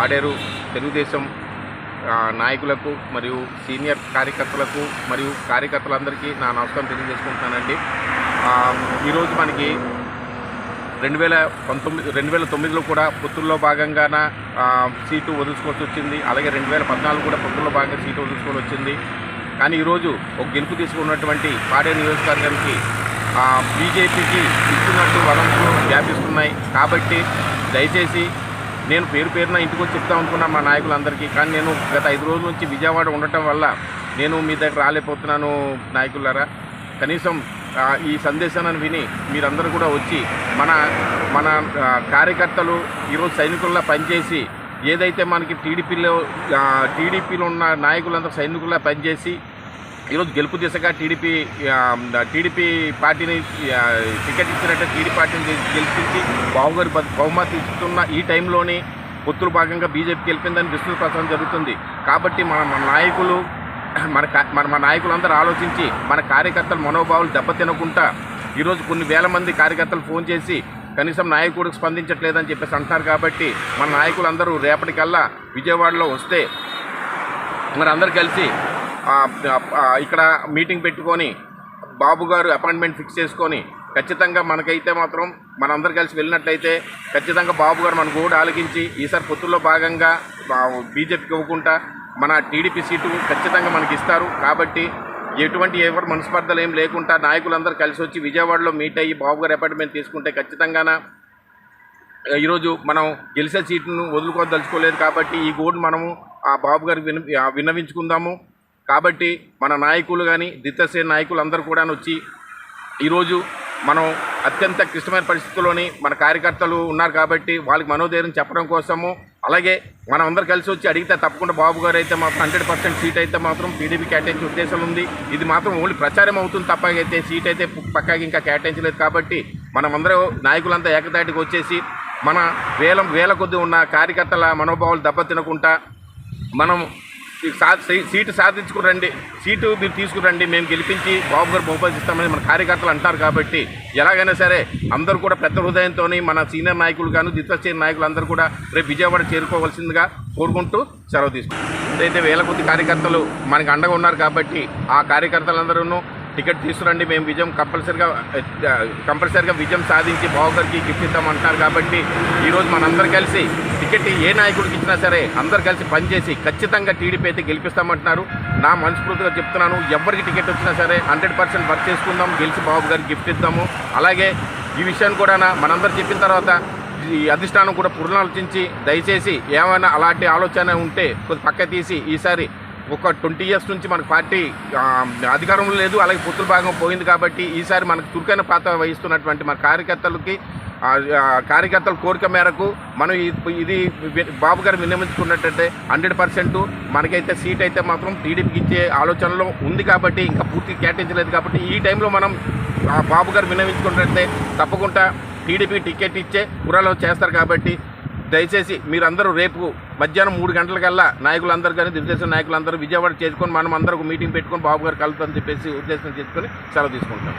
పాడేరు తెలుగుదేశం నాయకులకు మరియు సీనియర్ కార్యకర్తలకు మరియు కార్యకర్తలందరికీ నా నమస్కారం తెలియజేసుకుంటున్నానండి. ఈరోజు మనకి రెండు వేల పంతొమ్మిది రెండు వేల తొమ్మిదిలో కూడా పుత్తూరులో భాగంగాన సీటు వదులుకోవాల్సి వచ్చింది. అలాగే రెండు వేల పద్నాలుగు కూడా పుత్తూరులో భాగంగా సీటు వదులుకోవాల్సి వచ్చింది. కానీ ఈరోజు ఒక గెలుపు తీసుకున్నటువంటి పాడే నియోజకవర్గానికి బీజేపీకి ఇస్తున్నట్టు వదంతులు వ్యాపిస్తున్నాయి. కాబట్టి దయచేసి నేను పేరు పేరున ఇంటికి వచ్చి చెప్తా అనుకున్నా మా నాయకులందరికీ. కానీ నేను గత ఐదు రోజుల నుంచి విజయవాడ ఉండటం వల్ల నేను మీ దగ్గర రాలేకపోతున్నాను నాయకులారా. కనీసం ఈ సందేశాన్ని విని మీరందరూ కూడా వచ్చి మన మన కార్యకర్తలు ఈరోజు సైనికుల్లా పనిచేసి ఏదైతే మనకి టీడీపీలో టీడీపీలో ఉన్న నాయకులందరూ సైనికుల్లా పనిచేసి ఈరోజు గెలుపు దిశగా టీడీపీ టీడీపీ పార్టీని టికెట్ ఇచ్చినట్టే టీడీ పార్టీని గెలిపించి బాహుగారి బహుమతి ఇస్తున్న ఈ టైంలోనే పొత్తులు భాగంగా బీజేపీ గెలిపిందని విస్తృత ప్రచారం జరుగుతుంది. కాబట్టి మన మన నాయకులు మన కా- మన మన నాయకులందరూ ఆలోచించి మన కార్యకర్తల మనోభావాలు దెబ్బతినకుండా ఈరోజు కొన్ని వేల మంది కార్యకర్తలు ఫోన్ చేసి కనీసం నాయకుడికి స్పందించట్లేదని చెప్పేసి అంటున్నారు కాబట్టి మన నాయకులందరూ రేపటికల్లా విజయవాడలో వస్తే మరి అందరు కలిసి ఇక్కడ మీటింగ్ పెట్టుకొని బాబు గారు అపాయింట్మెంట్ ఫిక్స్ చేసుకొని ఖచ్చితంగా మనకైతే మాత్రం మనందరు కలిసి వెళ్ళినట్లయితే ఖచ్చితంగా బాబు గారు మన గోడు ఆలకించి ఈసారి పొత్తుల్లో భాగంగా బీజేపీకి ఇవ్వకుండా మన టీడీపీ సీటు ఖచ్చితంగా మనకి ఇస్తారు. కాబట్టి ఎటువంటి ఎవరు మనస్పర్ధలు ఏం లేకుండా నాయకులందరూ కలిసి వచ్చి విజయవాడలో మీట్ అయ్యి బాబు గారు అపాయింట్మెంట్ తీసుకుంటే ఖచ్చితంగా ఈరోజు మనం గెలిచే సీట్ను వదులుకోదలుచుకోలేదు కాబట్టి ఈ గోడు మనము ఆ బాబు గారికి విన విన్నవించుకుందాము. కాబట్టి మన నాయకులు కానీ దిత్తసేన నాయకులు అందరూ కూడా వచ్చి ఈరోజు మనం అత్యంత క్లిష్టమైన పరిస్థితుల్లోని మన కార్యకర్తలు ఉన్నారు కాబట్టి వాళ్ళకి మనోధైర్యం చెప్పడం కోసము అలాగే మనం అందరు కలిసి వచ్చి అడిగితే తప్పకుండా బాబు గారు అయితే మాత్రం హండ్రెడ్ పర్సెంట్ సీట్ అయితే మాత్రం టీడీపీ కేటాయించే ఉద్దేశం ఉంది. ఇది మాత్రం ఓన్లీ ప్రచారం అవుతుంది తప్ప అయితే సీట్ అయితే పక్కాగా ఇంకా కేటాయించలేదు కాబట్టి మనమందరూ నాయకులంతా ఏకతాటికి వచ్చేసి మన వేల వేల కొద్ది ఉన్న కార్యకర్తల మనోభావాలు దెబ్బతినకుండా మనం సీటు సాధించుకురండి సీటు మీరు తీసుకురండి మేము గెలిపించి బాబు గారు బహుమతిస్తామని మన కార్యకర్తలు అంటారు కాబట్టి ఎలాగైనా సరే అందరూ కూడా పెద్ద హృదయంతో మన సీనియర్ నాయకులు గాను ద్వితీయ నాయకులు అందరూ కూడా రేపు విజయవాడ చేరుకోవాల్సిందిగా కోరుకుంటూ సెలవు తీసుకుంటాం అయితే వేల కొద్ది కార్యకర్తలు మనకి అండగా ఉన్నారు కాబట్టి ఆ కార్యకర్తలందరూ టికెట్ తీసుకురండి. మేము విజయం కంపల్సరిగా కంపల్సరిగా విజయం సాధించి బాబు గారికి గిఫ్ట్ ఇద్దామంటున్నారు కాబట్టి ఈరోజు మనందరం కలిసి టికెట్ ఏ నాయకుడికి ఇచ్చినా సరే అందరు కలిసి పనిచేసి ఖచ్చితంగా టీడీపీ అయితే గెలిపిస్తామంటున్నారు. నా మనస్ఫూర్తిగా చెప్తున్నాను ఎవరికి టికెట్ వచ్చినా సరే హండ్రెడ్ పర్సెంట్ వర్క్ చేసుకుందాం గెలిచి బాబు గారికి గిఫ్ట్ ఇద్దాము. అలాగే ఈ విషయాన్ని కూడా మనందరూ చెప్పిన తర్వాత ఈ అధిష్టానం కూడా పునరాలోచించి దయచేసి ఏమైనా అలాంటి ఆలోచన ఉంటే కొద్ది పక్క తీసి ఈసారి ఒక ట్వంటీ ఇయర్స్ నుంచి మనకు పార్టీ అధికారంలో లేదు అలాగే పుత్రుల భాగం పోయింది కాబట్టి ఈసారి మనకు చురుకైన పాత్ర వహిస్తున్నటువంటి మన కార్యకర్తలకి కార్యకర్తల కోరిక మేరకు మనం ఇది బాబు గారు వినియోగించుకున్నట్టయితే హండ్రెడ్ పర్సెంట్ మనకైతే సీట్ అయితే మాత్రం టీడీపీకి ఇచ్చే ఆలోచనలో ఉంది కాబట్టి ఇంకా పూర్తి కేటాయించలేదు కాబట్టి ఈ టైంలో మనం ఆ, బాబు గారు వినియోగించుకున్నట్టయితే తప్పకుండా టీడీపీ టికెట్ ఇచ్చే పురాలో చేస్తారు కాబట్టి దయచేసి మీరందరూ రేపు మధ్యాహ్నం మూడు గంటలకల్లా నాయకులందరూ కానీ తెలుగుదేశం నాయకులందరూ విజయవాడ చేసుకొని మనం అందరూ ఒక మీటింగ్ పెట్టుకొని బాబు గారు కలుగుతామని చెప్పేసి ఉద్దేశం చేసుకొని సెలవు తీసుకుంటాం